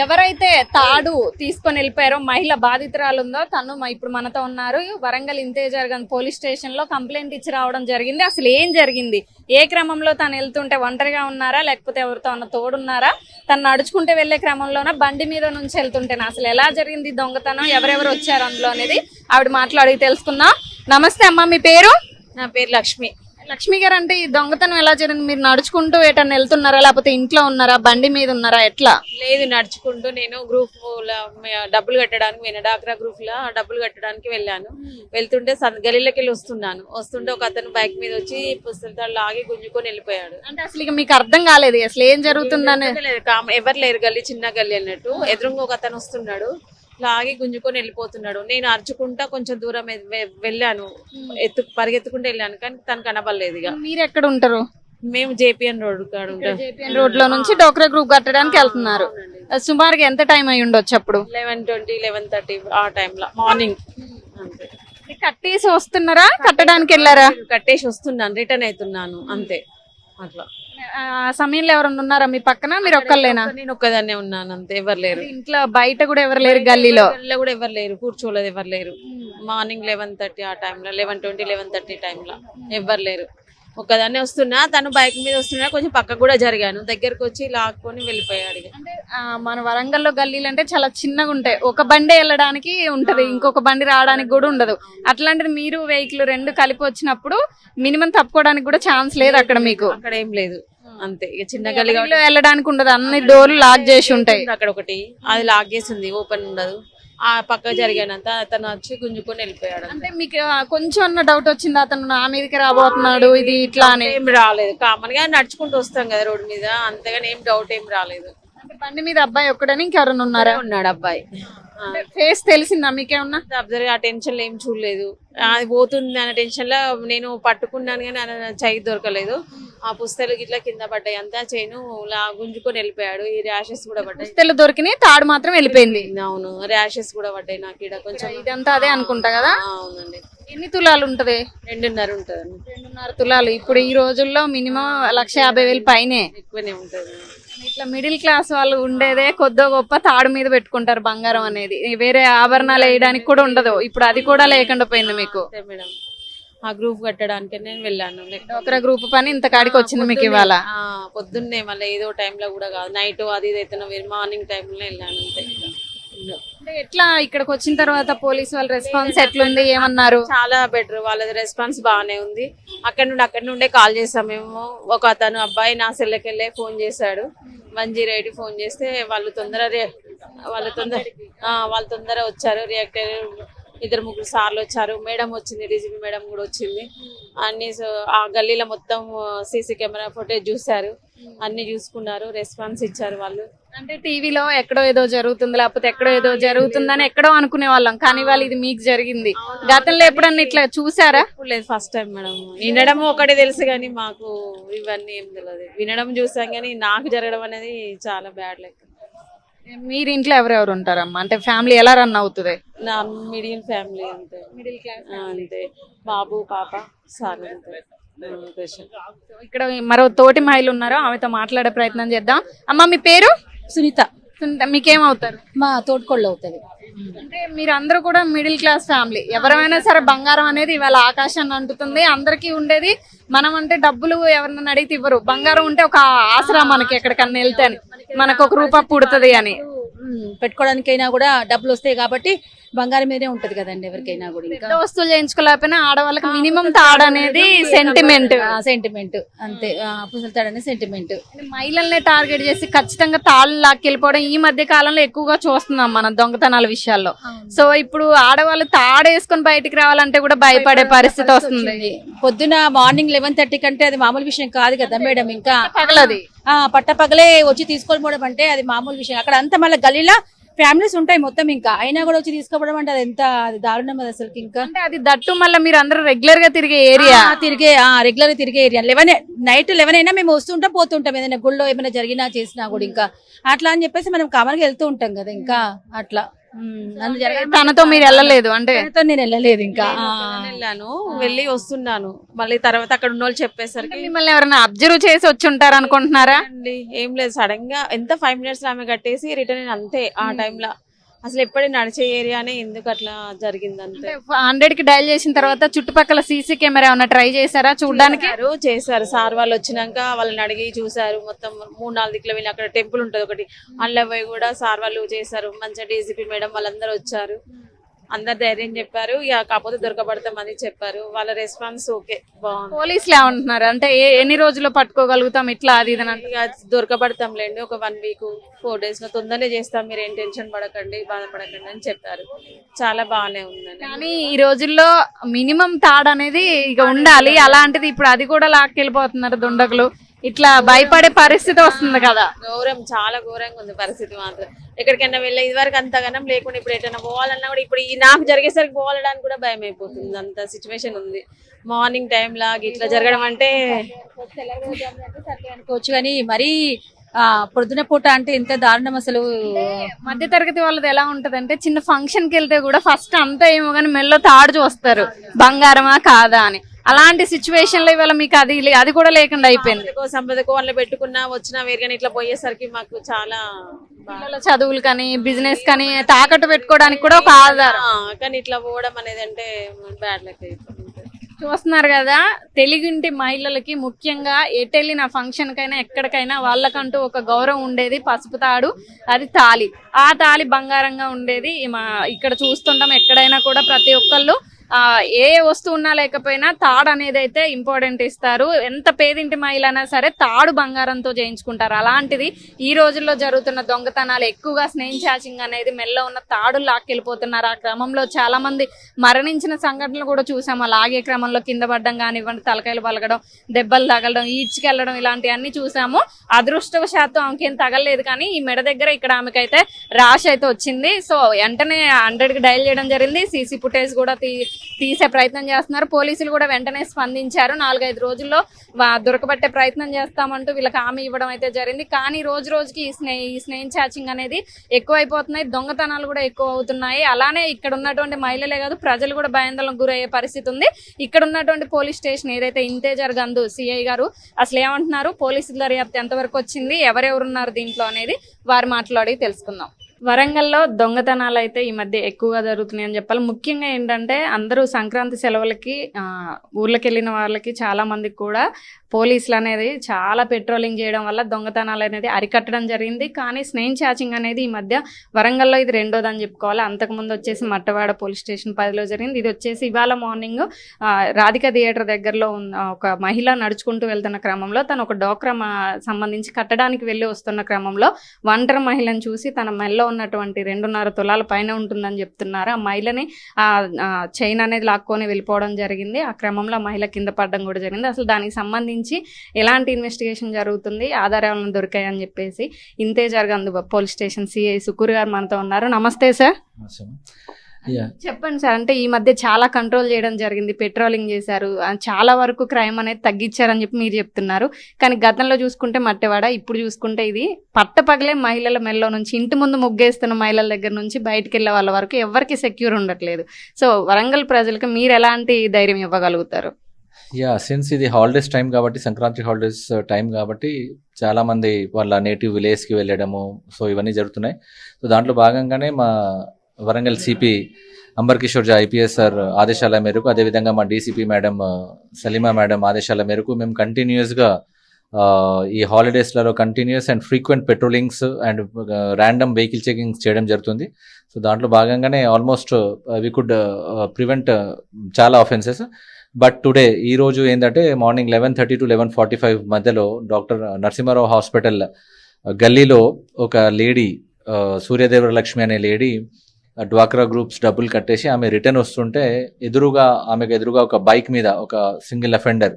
ఎవరైతే తాడు తీసుకొని వెళ్ళిపోయారో మహిళ బాధితురాలు ఉందో తను ఇప్పుడు మనతో ఉన్నారు. వరంగల్ ఇంతేజర్ గంజ్ పోలీస్ స్టేషన్లో కంప్లైంట్ ఇచ్చి రావడం జరిగింది. అసలు ఏం జరిగింది? ఏ క్రమంలో తను వెళ్తుంటే ఒంటరిగా ఉన్నారా? లేకపోతే ఎవరితో ఉన్న తోడున్నారా? తను నడుచుకుంటే వెళ్ళే క్రమంలోన? బండి మీద నుంచి వెళ్తుంటేనా? అసలు ఎలా జరిగింది దొంగతనం? ఎవరెవరు వచ్చారు అందులో అనేది ఆవిడ మాట్లాడి తెలుసుకుందాం. నమస్తే అమ్మ మీ పేరు? నా పేరు లక్ష్మి. లక్ష్మి గారు అంటే ఈ దొంగతనం ఎలా జరిగింది? మీరు నడుచుకుంటూ ఎటన్నా వెళ్తున్నారా? లేకపోతే ఇంట్లో ఉన్నారా? బండి మీద ఉన్నారా? ఎట్లా? లేదు నడుచుకుంటూ నేను గ్రూప్ డబ్బులు కట్టడానికి పోయిన డాక్రా గ్రూప్లో డబ్బులు కట్టడానికి వెళ్ళాను. వెళ్తుంటే సన్ గలీలోకి వెళ్ళి వస్తున్నాను. వస్తుంటే ఒక అతను బైక్ మీద వచ్చి పుస్తకాలు లాగి గుంజుకొని వెళ్ళిపోయాడు. అంటే అసలు ఇక మీకు అర్థం కాలేదు. అసలు ఏం జరుగుతుందని? ఎవరు లేరు గల్లీ చిన్న గల్లీ అన్నట్టు. ఎదురుగా ఒక అతను వస్తున్నాడు. లాగి గుంజుకొని వెళ్ళిపోతున్నాడు. నేను అరుచుకుంటా కొంచెం దూరం వెళ్ళాను. ఎత్తు పరిగెత్తుకుంటూ వెళ్ళాను కానీ తను కనబడలేదు ఇక. మీరు ఎక్కడ ఉంటారు? మేము జేపీఎన్ రోడ్ కాడ ఉంటాం. జేపీఎన్ రోడ్లో నుంచి డోక్రా గ్రూప్ కట్టడానికి వెళ్తున్నారు. సుమారుగా ఎంత టైం అయి ఉండొచ్చు అప్పుడు? లెవెన్ ట్వంటీ లెవెన్ థర్టీ ఆ టైంలో మార్నింగ్. కట్టేసి వస్తున్నారా? కట్టడానికి వెళ్ళారా? కట్టేసి వస్తున్నాను రిటర్న్ అవుతున్నాను అంతే. అట్లా. ఆ సమయంలో ఎవరన్నా ఉన్నారా మీ పక్కన? మీరు ఒక్కళ్ళేనా? నేను ఒక్కదాన్నే ఉన్నాను అంతే ఎవరు లేరు. ఇంట్లో బయట కూడా ఎవరు లేరు గల్లీలో? గల్లీలో కూడా ఎవరు లేరు కూర్చోలేదు ఎవరు లేరు. మార్నింగ్ లెవెన్ థర్టీ ఆ టైంలో లెవెన్ ట్వంటీ లెవెన్ థర్టీ టైంలో ఎవరు లేరు. ఒక్కదాన్నే వస్తున్నా తను బైక్ మీద వస్తున్నా కొంచెం పక్కకు కూడా జరిగాను. దగ్గరకు వచ్చి లాక్కొని వెళ్ళిపోయాడు ఇక. అంటే ఆ, మన వరంగల్లో గల్లీలు అంటే చాలా చిన్నగా ఉంటాయి. ఒక బండి వెళ్ళడానికి ఉంటది ఇంకొక బండి రావడానికి కూడా ఉండదు. అట్లాంటిది మీరు వెహికల్ రెండు కలిపి వచ్చినప్పుడు మినిమం తప్పుకోవడానికి కూడా ఛాన్స్ లేదు అక్కడ మీకు? అక్కడ ఏం లేదు. అంతే ఇక చిన్న గల్లీ గల్లీలో వెళ్ళడానికి ఉండదు అన్ని డోర్లు లాక్ చేసి ఉంటాయి. అక్కడ ఒకటి. అది లాక్ చేసింది ఓపెన్ ఉండదు. ఆ పక్క జరిగానంత అతను వచ్చి గుంజుకొని వెళ్ళిపోయాడు అంటే మీకు కొంచెం అన్న డౌట్ వచ్చింది? అతను నా మీదకి రాబోతున్నాడు ఇది ఇట్లా అని? ఏం రాలేదు. కామన్గా నడుచుకుంటూ వస్తాం కదా రోడ్ మీద. అంతగానే ఏం డౌట్ ఏం రాలేదు. అంటే బండి మీద అబ్బాయి ఒక్కడని ఇంకెవరైనా ఉన్నారా? ఉన్నాడు అబ్బాయి. ఫేస్ తెలిసిందా మీకేమన్నా? అబ్జర్వ్ ఆ టెన్షన్లో ఏం చూడలేదు. అది పోతుంది అనే టెన్షన్లో నేను పట్టుకున్నాను కానీ ఆయన చై దొరకలేదు. ఆ పుస్తకాలు గిట్లా కింద పడ్డాయి. అంతా చైను లా గుంజుకొని వెళ్ళిపోయాడు. ఈ ర్యాషెస్ కూడా పడ్డాయి. పుస్తలు దొరికినాయి తాడు మాత్రం వెళ్ళిపోయింది. అవును ర్యాషెస్ కూడా పడ్డాయి నాకు ఇక్కడ కొంచెం ఇదంతా అదే అనుకుంటా కదా? అవునండి. ఎన్ని తులాలు ఉంటది? రెండున్నర ఉంటుందండి. రెండున్నర తులాలు. ఇప్పుడు ఈ రోజుల్లో మినిమం లక్ష యాభై వేలు పైనే. ఎక్కువనే ఉంటుంది. ఇట్లా మిడిల్ క్లాస్ వాళ్ళు ఉండేదే కొద్దో గొప్ప తాడు మీద పెట్టుకుంటారు బంగారం అనేది. వేరే ఆభరణాలు వేయడానికి కూడా ఉండదు. ఇప్పుడు అది కూడా లేకుండా పోయింది మీకు. మేడం. ఆ గ్రూప్ కట్టడానికి నేను వెళ్ళాను. ఒకరి గ్రూప్ పని ఇంత కాడికి వచ్చింది మీకు ఇవాళ? పొద్దున్నే మళ్ళీ ఏదో టైంలో కూడా కాదు. నైట్ అది ఇది అయితే మార్నింగ్ టైంలో వెళ్ళాను అంతే అంటే ఎట్లా ఇక్కడికి వచ్చిన తర్వాత పోలీస్ వాళ్ళ రెస్పాన్స్ ఎట్లుంది? ఏమన్నారు? చాలా బెటర్ వాళ్ళది రెస్పాన్స్ బాగానే ఉంది. అక్కడ నుండి అక్కడ నుండే కాల్ చేసాం మేము. ఒక అతను అబ్బాయి నా సెల్లకెళ్ళే ఫోన్ చేశాడు. వన్ జీరో ఎయిట్ ఫోన్ చేస్తే వాళ్ళు తొందర వాళ్ళు తొందర ఆ, వాళ్ళు తొందర వచ్చారు. రియాక్ట్ అయ్యారు. ఇద్దరు ముగ్గురు సార్లు వచ్చారు. మేడం వచ్చింది డీజీపీ మేడం కూడా వచ్చింది. అన్ని ఆ గల్లీలో మొత్తం సీసీ కెమెరా ఫుటేజ్ చూశారు. అన్ని చూసుకున్నారు రెస్పాన్స్ ఇచ్చారు వాళ్ళు. అంటే టీవీలో ఎక్కడో ఏదో జరుగుతుంది లేకపోతే ఎక్కడో ఏదో జరుగుతుందని ఎక్కడో అనుకునే వాళ్ళం. కానీ వాళ్ళు ఇది మీకు జరిగింది. గతంలో ఎప్పుడన్నా ఇట్లా చూసారా? లేదు ఫస్ట్ టైం మేడం. వినడం ఒకటి తెలుసు కానీ మాకు ఇవన్నీ ఏం తెలియదు వినడం చూసాం కానీ నాకు జరగడం అనేది చాలా బ్యాడ్ లెక్క. మీరు ఇంట్లో ఎవరెవరు ఉంటారమ్మా? అంటే ఫ్యామిలీ ఎలా రన్ అవుతుంది? నా మిడిల్ ఫ్యామిలీ అంతే. మిడిల్ క్లాస్ అంతే. బాబు పాప సార్ అంతే. ఇక్కడ మరో తోటి మహిళ ఉన్నారు? ఆమెతో మాట్లాడే ప్రయత్నం చేద్దాం. అమ్మ మీ పేరు? సునీత. సునీత, మీకేమవుతారు? మా తోటికోళ్ళు అవుతుంది అంటే మీరు అందరూ కూడా మిడిల్ క్లాస్ ఫ్యామిలీ. ఎవరైనా సరే బంగారం అనేది ఇవాళ ఆకాశాన్ని అంటుతుంది. అందరికీ ఉండేది మనం అంటే డబ్బులు ఎవరినైనా అడిగితే ఇవ్వరు. బంగారం ఉంటే ఒక ఆసరా మనకి ఎక్కడికన్నా వెళ్తే అని. మనకు ఒక రూపాయి పుడుతుంది అని. పెట్టుకోవడానికైనా కూడా డబ్బులు వస్తాయి కాబట్టి బంగారం మీదే ఉంటది కదండి ఎవరికైనా కూడా ఇంకా. వస్తువులు చేయించుకోలేకపోయినా ఆడవాళ్ళకి మినిమం తాడు అనేది సెంటిమెంట్ సెంటిమెంట్ అంతే పుసలుతాడనే సెంటిమెంట్ మహిళల్ని టార్గెట్ చేసి ఖచ్చితంగా తాళ్ళు లాక్కెళ్ళిపోవడం ఈ మధ్య కాలంలో ఎక్కువగా చూస్తున్నాం మనం దొంగతనాల విషయాల్లో. సో ఇప్పుడు ఆడవాళ్ళు తాడేసుకొని బయటికి రావాలంటే కూడా భయపడే పరిస్థితి వస్తుంది. పొద్దున మార్నింగ్ లెవెన్ థర్టీ కంటే అది మామూలు విషయం కాదు కదా మేడం ఇంకా. పగలది. ఆ పట్ట పగలే వచ్చి తీసుకొని అంటే అది మామూలు విషయం. అక్కడ అంతా మళ్ళీ గలీలా ఫ్యామిలీస్ ఉంటాయి మొత్తం ఇంకా. అయినా కూడా వచ్చి తీసుకోవడం అంటే అది ఎంత అది దారుణం అది అసలు ఇంకా. అంటే అది దట్టు మళ్ళీ మీరు అందరూ రెగ్యులర్గా తిరిగే ఏరియా ఆ, తిరిగే రెగ్యులర్ తిరిగే ఏరియా లెవెన్ నైట్ లెవెన్ అయినా మేము వస్తుంటాం పోతుంటాం ఏదైనా గుళ్ళో ఏమైనా జరిగినా చేసినా కూడా ఇంకా. అట్లా అని చెప్పేసి మనం కామన్గా వెళ్తూ ఉంటాం కదా ఇంకా. అట్లా. తనతో మీరు వెళ్ళలేదు అంటే? తనతో నేను వెళ్ళలేదు ఇంకా. వెళ్ళాను వెళ్ళి వస్తున్నాను. మళ్ళీ తర్వాత అక్కడ ఉన్న వాళ్ళు చెప్పేసరికి మిమ్మల్ని ఎవరైనా అబ్జర్వ్ చేసి వచ్చి ఉంటారు అనుకుంటున్నారా? అండి ఏం లేదు. సడన్గా ఎంత ఫైవ్ మినిట్స్ ఆమె కట్టేసి రిటర్న్ అంతే ఆ టైంలో. అసలు ఎప్పటి నడిచే ఏరియానే ఎందుకు అట్లా జరిగింది అంతే హండ్రెడ్కి డయల్ చేసిన తర్వాత చుట్టుపక్కల సీసీ కెమెరా ఏమైనా ట్రై చేశారా చూడడానికి? చేశారు చేశారు. సార్ వాళ్ళు వచ్చినాక వాళ్ళని అడిగి చూసారు మొత్తం మూడు నాలుగు దిక్కుల వెళ్ళి అక్కడ టెంపుల్ ఉంటుంది ఒకటి. అందులో పోయి కూడా సార్ వాళ్ళు చేశారు. మంచిగా డీజీపీ మేడం వాళ్ళందరూ వచ్చారు. అందరు ధైర్యం చెప్పారు. ఇక కాకపోతే దొరకబడతామని చెప్పారు. వాళ్ళ రెస్పాన్స్ ఓకే. బాగుంది. పోలీసులు ఏమంటున్నారు? అంటే ఏ- ఎన్ని రోజుల్లో పట్టుకోగలుగుతాం ఇట్లా అది ఇది అని అంటారు. ఇక దొరకబడతాంలేండి. ఒక వన్ వీక్ ఫోర్ డేస్లో తొందరనే చేస్తాం. మీరు ఏం టెన్షన్ పడకండి బాధపడకండి అని చెప్పారు. చాలా బాగానే ఉందని కానీ ఈ రోజుల్లో మినిమం తాడు అనేది ఇక ఉండాలి. అలాంటిది ఇప్పుడు అది కూడా లాక్కెళ్ళిపోతున్నారు దుండగులు. ఇట్లా భయపడే పరిస్థితి వస్తుంది కదా. ఘోరం చాలా ఘోరంగా ఉంది పరిస్థితి మాత్రం. ఎక్కడికైనా వెళ్ళే ఇదివరకు అంతగానం లేకుండా ఇప్పుడు ఎటైనా పోవాలన్నా కూడా ఇప్పుడు ఈ నాకు జరిగేసరికి పోవాలడానికి కూడా భయం అయిపోతుంది. అంత సిచ్యువేషన్ ఉంది. మార్నింగ్ టైం లాగా ఇట్లా జరగడం అంటే అనుకోవచ్చు కానీ మరీ ఆ, పొద్దున పూట అంటే ఎంత దారుణం అసలు. మధ్య తరగతి వాళ్ళది ఎలా ఉంటది అంటే చిన్న ఫంక్షన్కి వెళ్తే కూడా ఫస్ట్ అంతా ఏమో కానీ మెల్లో తాడు చూస్తారు బంగారమా కాదా అని. అలాంటి సిచ్యువేషన్లో ఇవాళ మీకు అది అది కూడా లేకుండా అయిపోయింది. సంపదకో వాళ్ళు పెట్టుకున్నా వచ్చినా వేరుగానే ఇట్లా పోయేసరికి మాకు చాలా పిల్లల చదువులు కానీ బిజినెస్ కానీ తాకట్టు పెట్టుకోవడానికి కూడా ఒక ఆధారం. కానీ ఇట్లా పోవడం అనేది అంటే బ్యాడ్ లెక్క చూస్తున్నారు కదా తెలుగింటి మహిళలకి ముఖ్యంగా ఎటెళ్ళిన ఫంక్షన్ కైనా ఎక్కడికైనా వాళ్ళకంటూ ఒక గౌరవం ఉండేది పసుపు తాడు అది తాలి. ఆ తాలి బంగారంగా ఉండేది. ఇక్కడ చూస్తుంటాం ఎక్కడైనా కూడా ప్రతి ఒక్కళ్ళు ఏ వస్తువు ఉన్నా లేకపోయినా తాడు అనేది అయితే ఇంపార్టెంట్ ఇస్తారు. ఎంత పేదింటి మహిళ అయినా సరే తాడు బంగారంతో చేయించుకుంటారు. అలాంటిది ఈ రోజుల్లో జరుగుతున్న దొంగతనాలు ఎక్కువగా స్నేహం చాచింగ్ అనేది మెల్ల ఉన్న తాడు లాక్కెళ్ళిపోతున్నారు. ఆ క్రమంలో చాలా మంది మరణించిన సంఘటనలు కూడా చూసాము లాగే క్రమంలో కింద పడడం కానివ్వండి తలకాయలు పలగడం దెబ్బలు తగలడం ఈడ్చుకెళ్ళడం ఇలాంటివన్నీ చూసాము. అదృష్టవశాత్తు ఆమెకేం తగలలేదు కానీ ఈ మెడ దగ్గర ఇక్కడ ఆమెకైతే ర్యాష్ అయితే వచ్చింది. సో వెంటనే హండ్రెడ్కి డయల్ చేయడం జరిగింది. సీసీ ఫుటేజ్ కూడా తీ తీసే ప్రయత్నం చేస్తున్నారు. పోలీసులు కూడా వెంటనే స్పందించారు. నాలుగైదు రోజుల్లో దొరకబట్టే ప్రయత్నం చేస్తామంటూ వీళ్ళకి హామీ ఇవ్వడం అయితే జరిగింది. కానీ రోజు రోజుకి ఈ స్నే ఈ స్నేహం చాచింగ్ అనేది ఎక్కువైపోతున్నాయి. దొంగతనాలు కూడా ఎక్కువ అవుతున్నాయి అలానే ఇక్కడ ఉన్నటువంటి మహిళలే కాదు ప్రజలు కూడా భయాందోళనకు గురయ్యే పరిస్థితి ఉంది. ఇక్కడ ఉన్నటువంటి పోలీస్ స్టేషన్ ఏదైతే ఇంతేజర్ గందు సిఐ గారు అసలు ఏమంటున్నారు? పోలీసుల దర్యాప్తు ఎంతవరకు వచ్చింది? ఎవరెవరున్నారు దీంట్లో అనేది వారి మాట్లాడి తెలుసుకుందాం. వరంగల్లో దొంగతనాలు అయితే ఈ మధ్య ఎక్కువగా జరుగుతున్నాయి అని చెప్పాలి. ముఖ్యంగా ఏంటంటే అందరూ సంక్రాంతి సెలవులకి ఆ, వెళ్ళిన వాళ్ళకి చాలా మందికి కూడా పోలీసులు అనేది చాలా పెట్రోలింగ్ చేయడం వల్ల దొంగతనాలు అనేది అరికట్టడం జరిగింది. కానీ స్నేహం చాచింగ్ అనేది ఈ మధ్య వరంగల్లో ఇది రెండోదని చెప్పుకోవాలి. అంతకుముందు వచ్చేసి మట్టవాడ పోలీస్ స్టేషన్ పదిలో జరిగింది. ఇది వచ్చేసి ఇవాళ మార్నింగ్ రాధిక థియేటర్ దగ్గరలో ఉన్న ఒక మహిళ నడుచుకుంటూ వెళ్తున్న క్రమంలో తను ఒక డోక్రా మా- సంబంధించి కట్టడానికి వెళ్ళి వస్తున్న క్రమంలో ఒంటరి మహిళను చూసి తన మెల్లో ఉన్నటువంటి రెండున్నర తులాల పైన ఉంటుందని చెప్తున్నారు. ఆ మహిళని ఆ చైన్ అనేది లాక్కొని వెళ్ళిపోవడం జరిగింది. ఆ క్రమంలో ఆ మహిళ కింద పడడం కూడా జరిగింది. అసలు దానికి సంబంధించి ఎలాంటి ఇన్వెస్టిగేషన్ జరుగుతుంది? ఆధారాలను దొరికాయని చెప్పేసి ఇంతే జరగందు. పోలీస్ స్టేషన్ సిఐ సుకూర్ గారు మనతో ఉన్నారు. నమస్తే సార్. చెప్పండి సార్ అంటే ఈ మధ్య చాలా కంట్రోల్ చేయడం జరిగింది. పెట్రోలింగ్ చేశారు. చాలా వరకు క్రైమ్ అనేది తగ్గించారని చెప్పి మీరు చెప్తున్నారు. కానీ గతంలో చూసుకుంటే మట్టెవాడ ఇప్పుడు చూసుకుంటే ఇది పట్టపగలే మహిళల మెల్లో నుంచి ఇంటి ముందు ముగ్గేస్తున్న మహిళల దగ్గర నుంచి బయటికి వెళ్ళే వాళ్ళ వరకు ఎవరికి సెక్యూర్ ఉండట్లేదు. సో వరంగల్ ప్రజలకు మీరు ఎలాంటి ధైర్యం ఇవ్వగలుగుతారు? యా సిన్స్ ఇది హాలిడేస్ టైం కాబట్టి సంక్రాంతి హాలిడేస్ టైం కాబట్టి చాలా మంది వాళ్ళ నేటివ్ విలేజ్కి వెళ్ళడము సో ఇవన్నీ జరుగుతున్నాయి. సో దాంట్లో భాగంగానే మా వరంగల్ సిపి అంబర్ కిషోర్ జా ఐపీఎస్ సార్ ఆదేశాల మేరకు అదేవిధంగా మా డీసీపీ మేడం సలీమా మేడం ఆదేశాల మేరకు మేము కంటిన్యూస్గా ఈ హాలిడేస్లలో continuous and frequent patrollings and random vehicle checkings చేయడం జరుగుతుంది. సో దాంట్లో భాగంగానే ఆల్మోస్ట్ వి కుడ్ ప్రివెంట్ చాలా ఆఫెన్సెస్ బట్ టుడే ఈ రోజు ఏంటంటే morning eleven thirty to eleven forty five మధ్యలో డాక్టర్ నరసింహారావు హాస్పిటల్ గల్లీలో ఒక లేడీ సూర్యదేవర లక్ష్మి అనే లేడీ డ్వాక్రా గ్రూప్స్ డబ్బులు కట్టేసి ఆమె రిటర్న్ వస్తుంటే ఎదురుగా ఆమెకు ఎదురుగా ఒక బైక్ మీద ఒక సింగిల్ అఫెండర్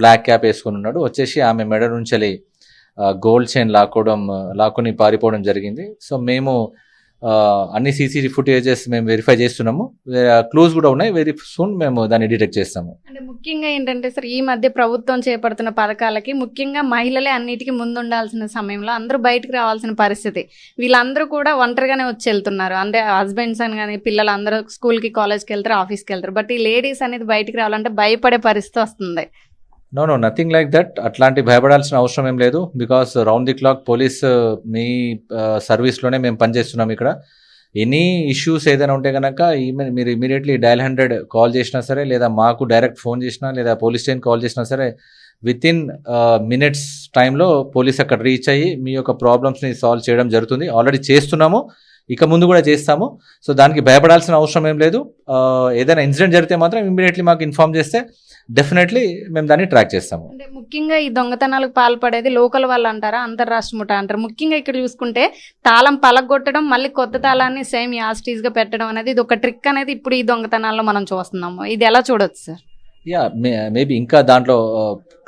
బ్లాక్ క్యాప్ వేసుకొని ఉన్నాడు. వచ్చేసి ఆమె మెడ నుంచి గోల్డ్ చైన్ లాక్కోవడం లాక్కొని పారిపోవడం జరిగింది. సో మేము అన్ని సీసీ ఫుటేజెస్ మేము వెరిఫై చేస్తున్నాము. క్లూజ్ కూడా ఉన్నాయి. వెరీ సూన్ మేము దాన్ని డిటెక్ట్ చేస్తాము. అంటే ముఖ్యంగా ఏంటంటే సార్ ఈ మధ్య ప్రభుత్వం చేపడుతున్న పథకాలకి ముఖ్యంగా మహిళలే అన్నిటికీ ముందుండాల్సిన సమయంలో అందరూ బయటకు రావాల్సిన పరిస్థితి. వీళ్ళందరూ కూడా ఒంటరిగానే వచ్చి వెళ్తున్నారు. అంటే హస్బెండ్స్ అని కానీ పిల్లలు అందరూ స్కూల్కి కాలేజ్కి వెళ్తారు ఆఫీస్కి వెళ్తారు. బట్ ఈ లేడీస్ అనేది బయటికి రావాలంటే భయపడే పరిస్థితి వస్తుంది. No no nothing like that అట్లాంటి భయపడాల్సిన అవసరం ఏం లేదు. Because round the clock police me uh, సర్వీస్లోనే మేము పనిచేస్తున్నాం ఇక్కడ. ఎనీ ఇష్యూస్ ఏదైనా ఉంటే కనుక ఈమె- మీరు ఇమీడియట్లీ డయల్ హండ్రెడ్ కాల్ చేసినా సరే లేదా మాకు డైరెక్ట్ ఫోన్ చేసినా లేదా పోలీస్ స్టేషన్ కాల్ చేసినా సరే విత్ ఇన్ మినిట్స్ టైంలో పోలీస్ అక్కడ రీచ్ అయ్యి మీ యొక్క ప్రాబ్లమ్స్ని సాల్వ్ చేయడం జరుగుతుంది. ఆల్రెడీ చేస్తున్నాము. ఇక ముందు కూడా చేస్తాము. సో దానికి భయపడాల్సిన అవసరం ఏం లేదు. Uh, ఏదైనా ఇన్సిడెంట్ జరిగితే మాత్రం ఇమీడియట్లీ మాకు ఇన్ఫార్మ్ చేస్తే డెఫినెట్లీ మేము దాన్ని ట్రాక్ చేస్తాము. అంటే ముఖ్యంగా ఈ దొంగతనాలకు పాల్పడేది లోకల్ వాళ్ళు అంటారా? అంతర్రాష్ట్ర ముఠా అంటారు? ముఖ్యంగా ఇక్కడ చూసుకుంటే తాళం పలగొట్టడం మళ్ళీ కొత్త తాళాన్ని సేమ్ యాస్టీస్గా పెట్టడం అనేది ఇది ఒక ట్రిక్ అనేది ఇప్పుడు ఈ దొంగతనాల్లో మనం చూస్తున్నాము. ఇది ఎలా చూడొచ్చు సార్ యా మే మేబీ ఇంకా దాంట్లో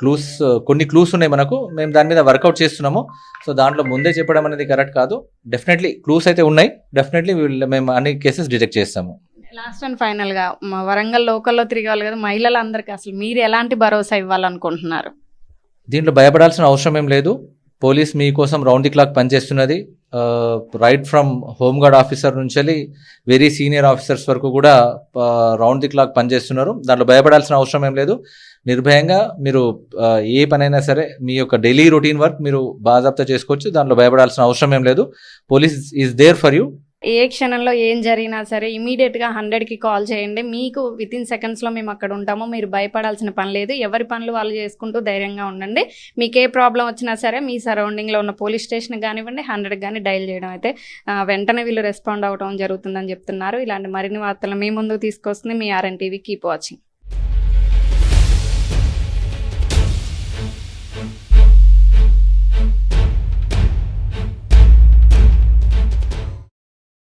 క్లూస్ కొన్ని క్లూస్ ఉన్నాయి మనకు. మేము దాని మీద వర్కౌట్ చేస్తున్నాము. సో దాంట్లో ముందే చెప్పడం అనేది కరెక్ట్ కాదు. డెఫినెట్లీ క్లూస్ అయితే ఉన్నాయి. డెఫినెట్లీ మేము అన్ని కేసెస్ డిటెక్ట్ చేస్తాము. లాస్ట్ అండ్ ఫైనల్గా మా వరంగల్ లోకల్లో తిరిగేవాళ్ళు కదా మహిళలందరికీ అసలు మీరు ఎలాంటి భరోసా ఇవ్వాలనుకుంటున్నారు? దీంట్లో భయపడాల్సిన అవసరం ఏం లేదు. పోలీస్ మీకోసం రౌండ్ ది క్లాక్ పనిచేస్తున్నది. Right from home guard officer నుంచి వెళ్ళి వెరీ సీనియర్ ఆఫీసర్స్ వరకు కూడా రౌండ్ ది క్లాక్ పనిచేస్తున్నారు. దాంట్లో భయపడాల్సిన అవసరం ఏం లేదు. నిర్భయంగా మీరు ఏ పనైనా సరే మీ యొక్క డైలీ రొటీన్ వర్క్ మీరు బాజాబ్తా చేసుకోవచ్చు. దాంట్లో భయపడాల్సిన అవసరం ఏం లేదు. Police is there for you ఏ క్షణంలో ఏం జరిగినా సరే ఇమీడియట్గా హండ్రెడ్కి కాల్ చేయండి. మీకు విత్ ఇన్ సెకండ్స్లో మేము అక్కడ ఉంటాము. మీరు భయపడాల్సిన పని లేదు. ఎవరి పనులు వాళ్ళు చేసుకుంటూ ధైర్యంగా ఉండండి. మీకు ఏ ప్రాబ్లం వచ్చినా సరే మీ సరౌండింగ్లో ఉన్న పోలీస్ స్టేషన్ కానివ్వండి హండ్రెడ్ కానీ డైల్ చేయడం అయితే వెంటనే వీళ్ళు రెస్పాండ్ అవడం జరుగుతుందని చెప్తున్నారు. ఇలాంటి మరిన్ని వార్తలు మీ ముందుకు తీసుకొస్తుంది మీ ఆర్ఎన్ టీవీ. Keep watching